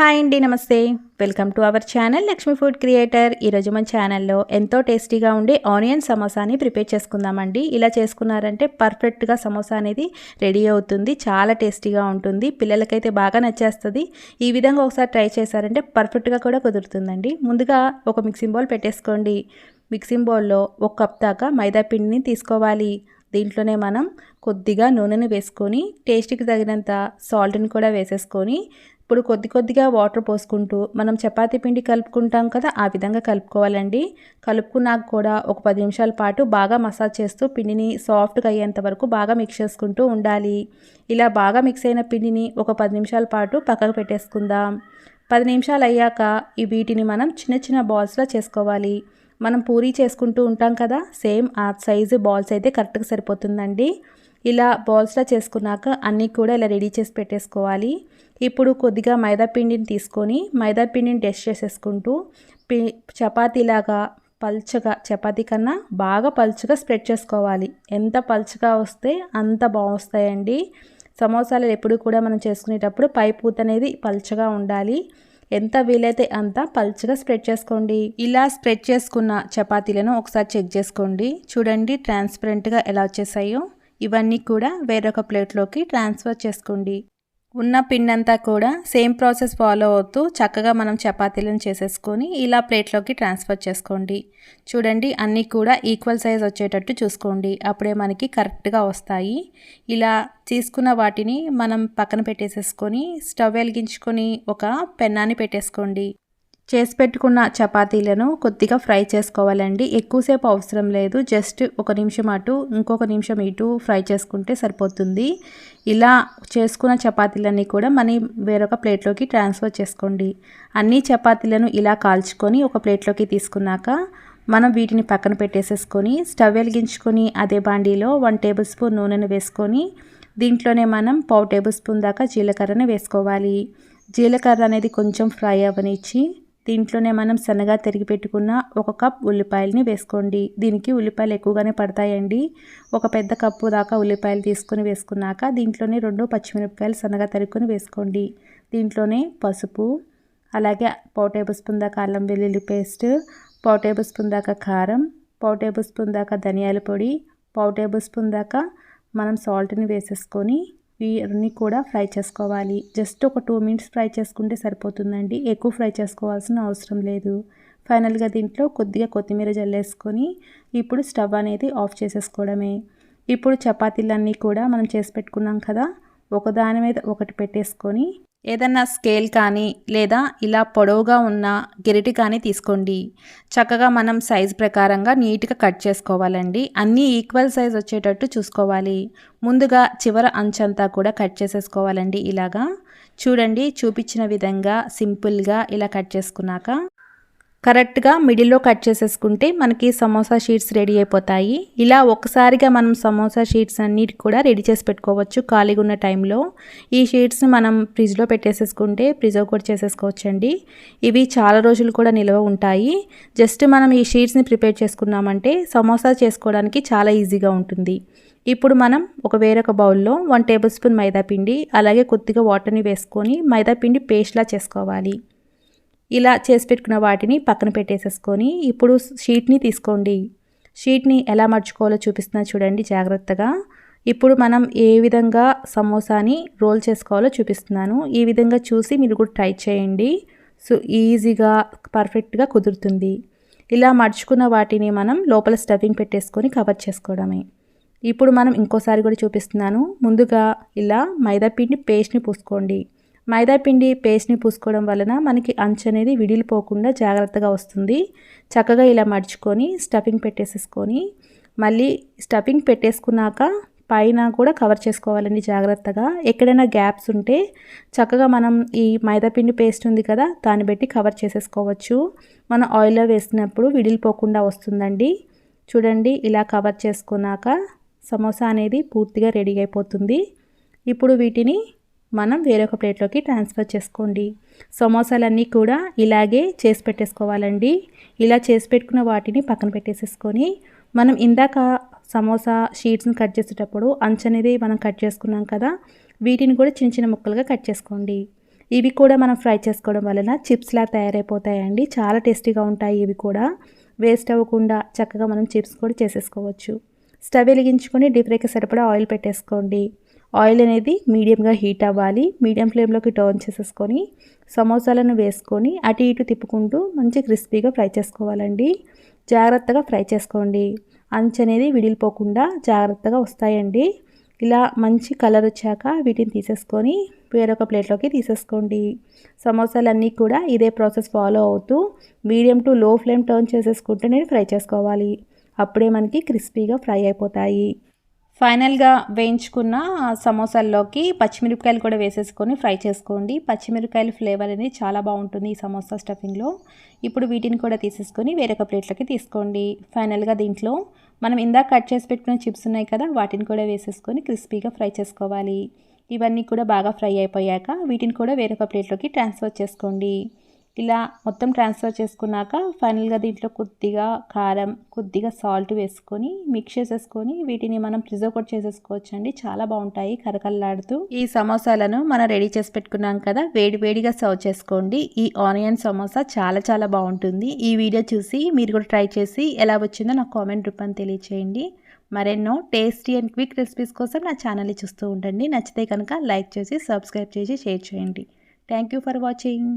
Hi అండి నమస్తే. Welcome to our channel Lakshmi food creator. ఈరోజు మన ఛానల్లో ఎంతో టేస్టీగా ఉండే ఆనియన్ సమోసాని ప్రిపేర్ చేసుకుందామండి. ఇలా చేసుకున్నారంటే పర్ఫెక్ట్గా సమోసా అనేది రెడీ అవుతుంది. చాలా టేస్టీగా ఉంటుంది. పిల్లలకైతే బాగా నచ్చేస్తుంది. ఈ విధంగా ఒకసారి ట్రై చేశారంటే పర్ఫెక్ట్గా కూడా కుదురుతుందండి. ముందుగా ఒక మిక్సింగ్ బౌల్ పెట్టేసుకోండి. మిక్సింగ్ బౌల్లో ఒక కప్ దాకా మైదా పిండిని తీసుకోవాలి. దీంట్లోనే మనం కొద్దిగా నూనెను వేసుకొని టేస్ట్కి తగినంత సాల్ట్ని కూడా వేసేసుకొని ఇప్పుడు కొద్ది కొద్దిగా వాటర్ పోసుకుంటూ మనం చపాతీ పిండి కలుపుకుంటాం కదా ఆ విధంగా కలుపుకోవాలండి. కలుపుకున్నాక కూడా ఒక పది నిమిషాల పాటు బాగా మసాజ్ చేస్తూ పిండిని సాఫ్ట్గా అయ్యేంత వరకు బాగా మిక్స్ చేసుకుంటూ ఉండాలి. ఇలా బాగా మిక్స్ అయిన పిండిని ఒక పది నిమిషాల పాటు పక్కకు పెట్టేసుకుందాం. పది నిమిషాలు అయ్యాక ఈ వీటిని మనం చిన్న చిన్న బాల్స్లో చేసుకోవాలి. మనం పూరీ చేసుకుంటూ ఉంటాం కదా సేమ్ ఆ సైజు బాల్స్ అయితే కరెక్ట్గా సరిపోతుందండి. ఇలా బాల్స్లా చేసుకున్నాక అన్నీ కూడా ఇలా రెడీ చేసి పెట్టేసుకోవాలి. ఇప్పుడు కొద్దిగా మైదాపిండిని తీసుకొని మైదాపిండిని డెస్ట్ టెస్ట్ చేసేసుకుంటూ పి చపాతీలాగా పల్చగా చపాతీ కన్నా బాగా పల్చగా స్ప్రెడ్ చేసుకోవాలి. ఎంత పల్చగా వస్తే అంత బాగుస్తాయండి. సమోసాలు ఎప్పుడు కూడా మనం చేసుకునేటప్పుడు పై పూత అనేది పల్చగా ఉండాలి. ఎంత వీలైతే అంత పల్చగా స్ప్రెడ్ చేసుకోండి. ఇలా స్ప్రెడ్ చేసుకున్న చపాతీలను ఒకసారి చెక్ చేసుకోండి. చూడండి ట్రాన్స్పరెంట్గా ఎలా వచ్చేసాయో. ఇవన్నీ కూడా వేరొక ప్లేట్లోకి ట్రాన్స్ఫర్ చేసుకోండి. ఉన్న పిండంతా అంతా కూడా సేమ్ ప్రాసెస్ ఫాలో అవుతూ చక్కగా మనం చపాతీలను చేసేసుకొని ఇలా ప్లేట్లోకి ట్రాన్స్ఫర్ చేసుకోండి. చూడండి అన్నీ కూడా ఈక్వల్ సైజ్ వచ్చేటట్టు చూసుకోండి. అప్పుడే మనకి కరెక్ట్గా వస్తాయి. ఇలా తీసుకున్న వాటిని మనం పక్కన పెట్టేసేసుకొని స్టవ్ వెలిగించుకొని ఒక పెన్నాన్ని పెట్టేసుకోండి. చేసి పెట్టుకున్న చపాతీలను కొద్దిగా ఫ్రై చేసుకోవాలండి. ఎక్కువసేపు అవసరం లేదు. జస్ట్ ఒక నిమిషం అటు ఇంకొక నిమిషం ఇటు ఫ్రై చేసుకుంటే సరిపోతుంది. ఇలా చేసుకున్న చపాతీలన్నీ కూడా మనీ వేరొక ప్లేట్లోకి ట్రాన్స్ఫర్ చేసుకోండి. అన్ని చపాతీలను ఇలా కాల్చుకొని ఒక ప్లేట్లోకి తీసుకున్నాక మనం వీటిని పక్కన పెట్టేసేసుకొని స్టవ్ వెలిగించుకొని అదే బాండీలో వన్ టేబుల్ స్పూన్ నూనెను వేసుకొని దీంట్లోనే మనం పావు టేబుల్ స్పూన్ దాకా జీలకర్రని వేసుకోవాలి. జీలకర్ర అనేది కొంచెం ఫ్రై అవ్వనిచ్చి దీంట్లోనే మనం సన్నగా తరిగి పెట్టుకున్న ఒక కప్ ఉల్లిపాయలని వేసుకోండి. దీనికి ఉల్లిపాయలు ఎక్కువగానే పడతాయండి. ఒక పెద్ద కప్పు దాకా ఉల్లిపాయలు తీసుకొని వేసుకున్నాక దీంట్లోనే రెండు పచ్చిమిరపకాయలు సన్నగా తరుక్కొని వేసుకోండి. దీంట్లోనే పసుపు అలాగే పావు టేబుల్ స్పూన్ దాకా అల్లం వెల్లుల్లి పేస్ట్ పావు టేబుల్ స్పూన్ దాకా కారం పావు టేబుల్ స్పూన్ దాకా ధనియాల పొడి పావు టేబుల్ స్పూన్ దాకా మనం సాల్ట్ని వేసేసుకొని ఇవన్నీ కూడా ఫ్రై చేసుకోవాలి. జస్ట్ ఒక టూ మినిట్స్ ఫ్రై చేసుకుంటే సరిపోతుందండి. ఎక్కువ ఫ్రై చేసుకోవాల్సిన అవసరం లేదు. ఫైనల్గా దీంట్లో కొద్దిగా కొత్తిమీర జల్లేసుకొని ఇప్పుడు స్టవ్ అనేది ఆఫ్ చేసేసుకోవడమే. ఇప్పుడు చపాతీలన్నీ కూడా మనం చేసి పెట్టుకున్నాం కదా ఒకదాని మీద ఒకటి పెట్టేసుకొని ఏదన్నా స్కేల్ కానీ లేదా ఇలా పొడవుగా ఉన్న గెరిటి కానీ తీసుకోండి. చక్కగా మనం సైజ్ ప్రకారంగా నీట్గా కట్ చేసుకోవాలండి. అన్నీ ఈక్వల్ సైజ్ వచ్చేటట్టు చూసుకోవాలి. ముందుగా చివర అంచంతా కూడా కట్ చేసేసుకోవాలండి ఇలాగా. చూడండి చూపించిన విధంగా సింపుల్గా ఇలా కట్ చేసుకున్నాక కరెక్ట్గా మిడిల్లో కట్ చేసేసుకుంటే మనకి సమోసా షీట్స్ రెడీ అయిపోతాయి. ఇలా ఒక్కసారిగా మనం సమోసా షీట్స్ అన్నిటి కూడా రెడీ చేసి పెట్టుకోవచ్చు ఖాళీగా ఉన్న టైంలో. ఈ షీట్స్ని మనం ఫ్రిడ్జ్లో పెట్టేసేసుకుంటే ప్రిజర్వ్ కూడా చేసేసుకోవచ్చండి. ఇవి చాలా రోజులు కూడా నిల్వ ఉంటాయి. జస్ట్ మనం ఈ షీట్స్ని ప్రిపేర్ చేసుకున్నామంటే సమోసా చేసుకోవడానికి చాలా ఈజీగా ఉంటుంది. ఇప్పుడు మనం ఒక వేరొక బౌల్లో వన్ టేబుల్ స్పూన్ మైదాపిండి అలాగే కొద్దిగా వాటర్ని వేసుకొని మైదాపిండి పేస్ట్లా చేసుకోవాలి. ఇలా చేసి పెట్టుకున్న వాటిని పక్కన పెట్టేసేసుకొని ఇప్పుడు షీట్ని తీసుకోండి. షీట్ని ఎలా మర్చుకోవాలో చూపిస్తున్నా చూడండి జాగ్రత్తగా. ఇప్పుడు మనం ఏ విధంగా సమోసాని రోల్ చేసుకోవాలో చూపిస్తున్నాను. ఈ విధంగా చూసి మీరు కూడా ట్రై చేయండి. సో ఈజీగా పర్ఫెక్ట్గా కుదురుతుంది. ఇలా మర్చుకున్న వాటిని మనం లోపల స్టఫింగ్ పెట్టేసుకొని కవర్ చేసుకోవడమే. ఇప్పుడు మనం ఇంకోసారి కూడా చూపిస్తున్నాను. ముందుగా ఇలా మైదా పిండి పేస్ట్ని పూసుకోండి. మైదాపిండి పేస్ట్ని పూసుకోవడం వలన మనకి అంచు అనేది విడిలిపోకుండా జాగ్రత్తగా వస్తుంది. చక్కగా ఇలా మడుచుకొని స్టఫింగ్ పెట్టేసేసుకొని మళ్ళీ స్టఫింగ్ పెట్టేసుకున్నాక పైన కూడా కవర్ చేసుకోవాలండి జాగ్రత్తగా. ఎక్కడైనా గ్యాప్స్ ఉంటే చక్కగా మనం ఈ మైదాపిండి పేస్ట్ ఉంది కదా దాన్ని బట్టి కవర్ చేసేసుకోవచ్చు. మనం ఆయిల్లో వేసినప్పుడు విడిలిపోకుండా వస్తుందండి. చూడండి ఇలా కవర్ చేసుకున్నాక సమోసా అనేది పూర్తిగా రెడీ అయిపోతుంది. ఇప్పుడు వీటిని మనం వేరొక ప్లేట్లోకి ట్రాన్స్ఫర్ చేసుకోండి. సమోసాలన్నీ కూడా ఇలాగే చేసి పెట్టేసుకోవాలండి. ఇలా చేసి పెట్టుకున్న వాటిని పక్కన పెట్టేసేసుకొని మనం ఇందాక సమోసా షీట్స్ని కట్ చేసేటప్పుడు అంచు అనేది మనం కట్ చేసుకున్నాం కదా వీటిని కూడా చిన్న చిన్న ముక్కలుగా కట్ చేసుకోండి. ఇవి కూడా మనం ఫ్రై చేసుకోవడం వలన చిప్స్లా తయారైపోతాయండి. చాలా టేస్టీగా ఉంటాయి ఇవి కూడా. వేస్ట్ అవ్వకుండా చక్కగా మనం చిప్స్ కూడా చేసేసుకోవచ్చు. స్టవ్ వెలిగించుకొని డీప్ ఫ్రైకి సరిపడా ఆయిల్ పెట్టేసుకోండి. ఆయిల్ అనేది మీడియంగా హీట్ అవ్వాలి. మీడియం ఫ్లేమ్లోకి టర్న్ చేసేసుకొని సమోసాలను వేసుకొని అటు ఇటు తిప్పుకుంటూ మంచి క్రిస్పీగా ఫ్రై చేసుకోవాలండి. జాగ్రత్తగా ఫ్రై చేసుకోండి. అంచు అనేది విడిలిపోకుండా జాగ్రత్తగా వస్తాయండి. ఇలా మంచి కలర్ వచ్చాక వీటిని తీసేసుకొని వేరొక ప్లేట్లోకి తీసేసుకోండి. సమోసాలన్నీ కూడా ఇదే ప్రాసెస్ ఫాలో అవుతూ medium to low flame turn చేసేసుకుంటూ నేను ఫ్రై చేసుకోవాలి. అప్పుడే మనకి క్రిస్పీగా ఫ్రై అయిపోతాయి. ఫైనల్గా వేయించుకున్న సమోసాల్లోకి పచ్చిమిరపకాయలు కూడా వేసేసుకొని ఫ్రై చేసుకోండి. పచ్చిమిరపకాయల ఫ్లేవర్ అనేది చాలా బాగుంటుంది ఈ సమోసా స్టఫింగ్లో. ఇప్పుడు వీటిని కూడా తీసేసుకొని వేరొక ప్లేట్లోకి తీసుకోండి. ఫైనల్గా దీంట్లో మనం ఇందాక కట్ చేసి పెట్టుకున్న చిప్స్ ఉన్నాయి కదా వాటిని కూడా వేసేసుకొని క్రిస్పీగా ఫ్రై చేసుకోవాలి. ఇవన్నీ కూడా బాగా ఫ్రై అయిపోయాక వీటిని కూడా వేరొక ప్లేట్లోకి ట్రాన్స్ఫర్ చేసుకోండి. ఇలా మొత్తం ట్రాన్స్ఫర్ చేసుకున్నాక ఫైనల్గా దీంట్లో కొద్దిగా కారం కొద్దిగా సాల్ట్ వేసుకొని మిక్స్ చేసేసుకొని వీటిని మనం ప్రిజర్వ్ కూడా చేసేసుకోవచ్చు అండి చాలా బాగుంటాయి కరకల్లాడుతూ ఈ సమోసాలను మనం రెడీ చేసి పెట్టుకున్నాం కదా వేడి వేడిగా సర్వ్ చేసుకోండి. ఈ ఆనియన్ సమోసా చాలా చాలా బాగుంటుంది. ఈ వీడియో చూసి మీరు కూడా ట్రై చేసి ఎలా వచ్చిందో నాకు కామెంట్ రూపాన్ని తెలియచేయండి. మరెన్నో టేస్టీ అండ్ క్విక్ రెసిపీస్ కోసం నా ఛానల్ని చూస్తూ ఉండండి. నచ్చితే కనుక లైక్ చేసి సబ్స్క్రైబ్ చేసి షేర్ చేయండి. Thank you for watching